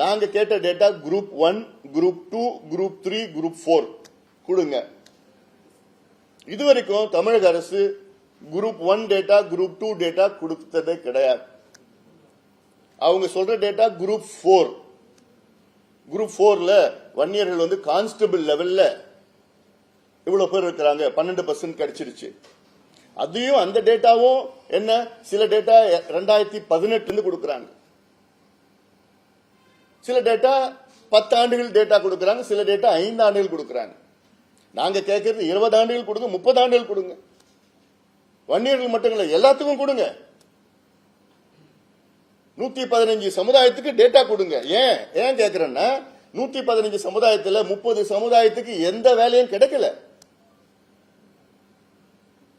நாங்க கேட்ட data group one group two group three group four கொடுங்க. இதுவரைக்கும் தமிழக அரசு group one data group two data கொடுத்ததே கிடையாது. அவங்க சொல்ற டேட்டா குரூப் ஃபோர் குரூப் ஃபோர்ல வன்னியர்கள் வந்து கான்ஸ்டபிள் லெவல்ல இவ்வளவு பேர் இருக்கிறாங்க. பன்னெண்டு பர்சன்ட் கிடைச்சிருச்சு. அதையும் அந்த டேட்டாவும் என்ன? சில டேட்டா ரெண்டாயிரத்தி பதினெட்டுல இருந்து கொடுக்கறாங்க. சில டேட்டா பத்து ஆண்டுகள் டேட்டா கொடுக்கறாங்க சில டேட்டா ஐந்து ஆண்டுகள் கொடுக்கறாங்க. நாங்க கேட்கறது இருபது ஆண்டுகள் கொடுங்க முப்பது ஆண்டுகள் கொடுங்க. வன்னியர்கள் மட்டும் இல்லை எல்லாத்துக்கும் கொடுங்க. நூத்தி பதினஞ்சு சமுதாயத்துக்கு டேட்டா கொடுங்க. ஏன்? ஏன் கேக்குறேன்னா நூத்தி பதினஞ்சு சமுதாயத்துல முப்பது சமுதாயத்துக்கு எந்த வேலையும் கிடைக்கல.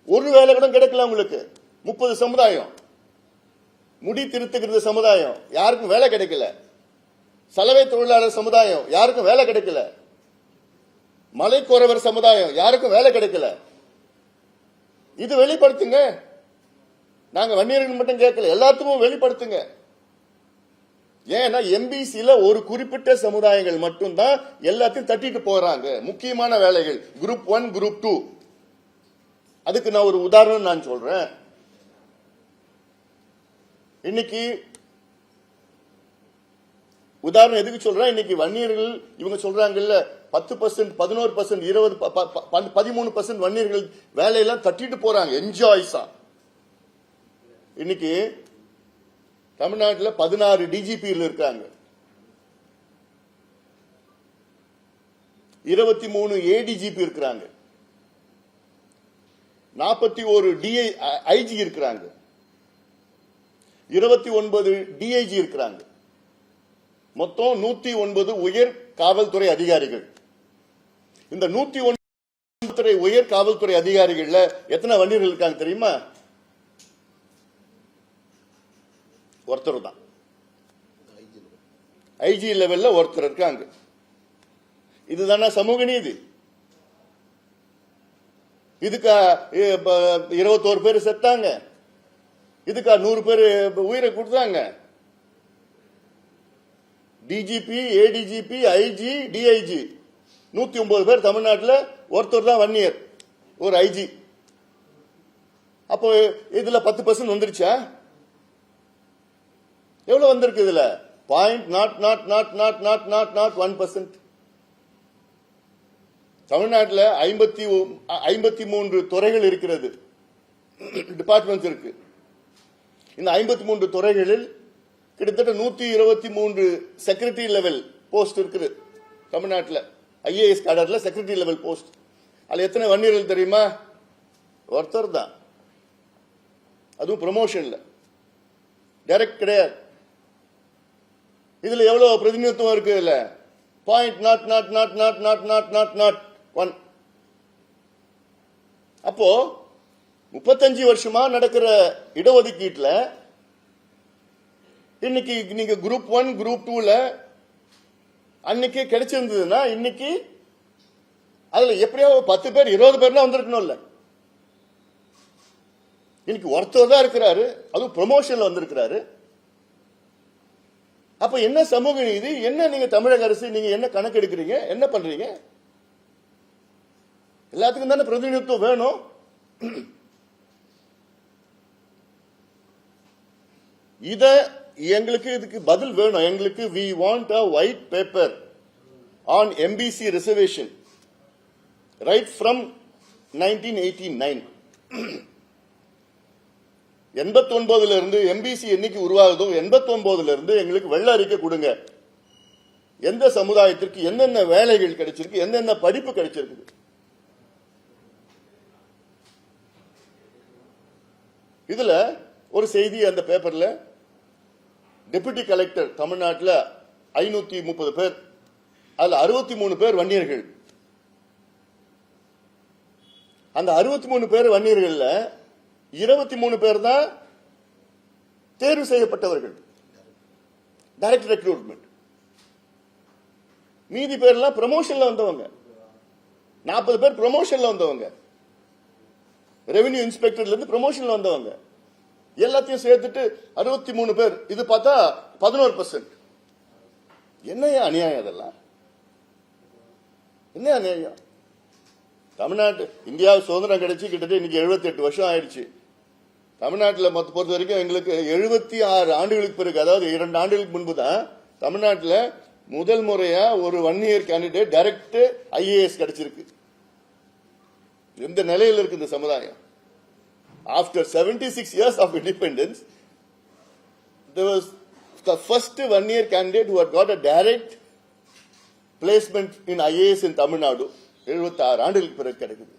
ஒரு வேலை கூட கிடைக்கல உங்களுக்கு. முப்பது சமுதாயம். முடி திருத்துகிறது சமுதாயம். யாருக்கும் வேலை கிடைக்கல. சலவை தொழிலாளர் சமுதாயம் யாருக்கும் வேலை கிடைக்கல. மலைக்கோரவர் சமுதாயம் யாருக்கும் வேலை கிடைக்கல. இது வெளிப்படுத்துங்க. நாங்க வன்னியர்கள் மட்டும் கேட்கல எல்லாத்துக்கும் வெளிப்படுத்துங்க. ஏன்னா எம்பிசில ஒரு குறிப்பிட்ட சமுதாயங்கள் மட்டும்தான் எல்லாத்தையும் தட்டிட்டு போறாங்க. முக்கியமான வேலைகள் குரூப் ஒன் குரூப் டூ அதுக்கு நான் ஒரு உதாரணம் நான் சொல்றேன். இன்னைக்கு உதாரணம் எதுக்கு சொல்றேன்? இன்னைக்கு வன்னியர்கள் இவங்க சொல்றாங்கல்ல பத்து பர்சன்ட் பதினோரு பர்சன்ட் இருபது ப- ப- ப- பதிமூணு பர்சன்ட் வன்னியர்கள் வேலையெல்லாம் தட்டிட்டு போறாங்க. என்ஜாய்ஸா இன்னைக்கு தமிழ்நாட்டில் பதினாறு டிஜிபியில் இருக்காங்க. இருபத்தி மூணு ஏடிஜிபி இருக்கிறாங்க. நாற்பத்தி ஒரு டிஐ ஐஜி இருக்கிறாங்க. இருபத்தி ஒன்பது டிஐஜி இருக்கிறாங்க. மொத்தம் நூத்தி ஒன்பது உயர் காவல்துறை அதிகாரிகள். இந்த நூத்தி ஒன்பது உயர் காவல்துறை அதிகாரிகள்ல எத்தனை வன்னியர்கள் இருக்காங்க தெரியுமா? ஒருத்தர் தான். ஐஜி லெவல்ல ஒருத்தர் இருக்காங்க. இதுதானா சமூக நீதி? இதுக்கா இருபத்தோரு பேர் செத்தாங்க. இதுக்கா நூறு பேர் உயிரை கொடுத்தாங்க. டிஜிபி ஏடிஜிபி ஐஜி டிஐஜி நூத்தி ஒன்பது பேர் தமிழ்நாட்டில் ஒருத்தர் தான் ஒன் இயர் ஒரு ஐஜி அப்போ இதுல பத்து பர்சன்ட் வந்துருச்சா? எவ்வளவு வந்திருக்கு இதுல? Point nought nought nought nought nought nought nought one percent தமிழ்நாட்டில் ஐம்பத்தி ஐம்பத்தி மூன்று துறைகள் இருக்கிறது. டிபார்ட்மெண்ட்ஸ் இருக்கு. இந்த ஐம்பத்தி மூன்று துறைகளில் கிட்டத்தட்ட நூத்தி இருபத்தி மூன்று செக்ரட்டரி லெவல் போஸ்ட் இருக்குது. தமிழ்நாட்டில் ஐஏஎஸ் கேடரில் செக்ரட்டரி லெவல் போஸ்ட் அதில் எத்தனை வன்னியர்கள் தெரியுமா? ஒருத்தர் தான். அதுவும் ப்ரமோஷன்ல டைரக்ட் கிடையாது. இதுல எவ்வளவு பிரதிநிதித்துவம் இருக்கு இதுல? Point nought nought nought nought nought nought nought nought one அப்போ முப்பத்தஞ்சு வருஷமா நடக்கிற இடஒதுக்கீட்டுல இன்னைக்கு நீங்க குரூப் ஒன் குரூப் டூல அன்னைக்கு கிடைச்சிருந்ததுன்னா இன்னைக்கு அதுல எப்படியோ ஒரு பத்து பேர் இருபது பேர்லாம் வந்திருக்கணும்ல இன்னைக்கு ஒருத்தர் தான் இருக்கிறாரு அதுவும் ப்ரொமோஷன்ல வந்திருக்கிறாரு. அப்ப என்ன சமூக நீதி என்ன நீங்க தமிழக அரசு நீங்க என்ன கணக்கு எடுக்கிறீங்க என்ன பண்றீங்க? எல்லாத்துக்கும் தானே பிரதிநிதித்துவம் வேணும். இதை எங்களுக்கு இதுக்கு பதில் வேணும். எங்களுக்கு we want a white paper on MBC reservation right from nineteen eighty nine எண்பத்தி ஒன்பதுல இருந்து எம்பிசி என்னைக்கு உருவாகுதோ எண்பத்தி ஒன்பதுல இருந்து எங்களுக்கு வெள்ள அறிக்கை கொடுங்க. எந்த சமுதாயத்திற்கு என்னென்ன வேலைகள் கிடைச்சிருக்கு என்னென்ன படிப்பு கிடைச்சிருக்கு? இதுல ஒரு செய்தி அந்த பேப்பர்ல டெபுட்டி கலெக்டர் தமிழ்நாட்டில் ஐநூத்தி முப்பது பேர். அதுல அறுபத்தி மூணு பேர் வன்னியர்கள். அந்த அறுபத்தி மூணு பேர் வன்னியர்களில் இருபத்தி மூணு பேர் தான் தேர்வு செய்யப்பட்டவர்கள். டைரக்ட் ரெக்ரூட்மெண்ட் மீதி பேர்லாம் ப்ரமோஷன்ல வந்தவங்க. நாற்பது பேர் ப்ரமோஷன்ல வந்தவங்க. ரெவென்யூ இன்ஸ்பெக்டர்ல இருந்து ப்ரமோஷன்ல வந்தவங்க. எல்லாத்தையும் சேர்த்துட்டு அறுபத்தி மூணு பேர். இது பார்த்தா பதினோரு பர்சன்ட் என்னையா அநியாயம் அதெல்லாம் என்ன அநியாயம்? தமிழ்நாட்டு இந்தியா சுதந்திரம் கிடைச்சி கிட்டத்தட்ட இன்னைக்கு 78 வருஷம் ஆயிடுச்சு. தமிழ்நாட்டில் மொத்த பொறுத்த வரைக்கும் எங்களுக்கு எழுபத்தி ஆறு ஆண்டுகளுக்கு பிறகு அதாவது இரண்டு ஆண்டுகளுக்கு முன்பு தான் தமிழ்நாட்டில் முதல் முறையா ஒரு one year candidate direct IAS கிடைச்சிருக்கு. எந்த நிலையில் இருக்கு இந்த சமுதாயம்? After seventy six years of independence there was the first one year candidate who had got a direct placement in IAS in Tamil Nadu 76 ஆண்டுகளுக்கு பிறகு கிடைக்குது.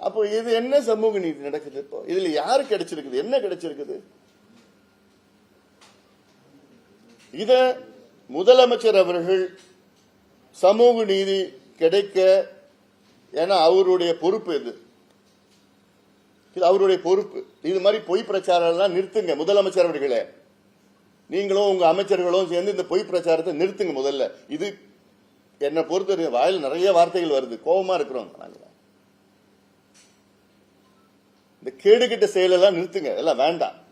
அப்போ இது என்ன சமூக நீதி நடக்குது இப்போ? இதுல யாரு கிடைச்சிருக்குது? என்ன கிடைச்சிருக்குது? இத முதலமைச்சர் அவர்கள் சமூக நீதி கிடைக்க ஏன்னா அவருடைய பொறுப்பு இது இது அவருடைய பொறுப்பு. இது மாதிரி பொய் பிரச்சாரம் நிறுத்துங்க முதலமைச்சர் அவர்களே. நீங்களும் உங்க அமைச்சர்களும் சேர்ந்து இந்த பொய் பிரச்சாரத்தை நிறுத்துங்க முதல்ல. இது என்னை பொறுத்த வாயில் நிறைய வார்த்தைகள் வருது. கோபமா இருக்கிறோம் நாங்கள் இந்த கேடுகிட்ட செயலெல்லாம் நிறுத்துங்க. எல்லாம் வேண்டாம்.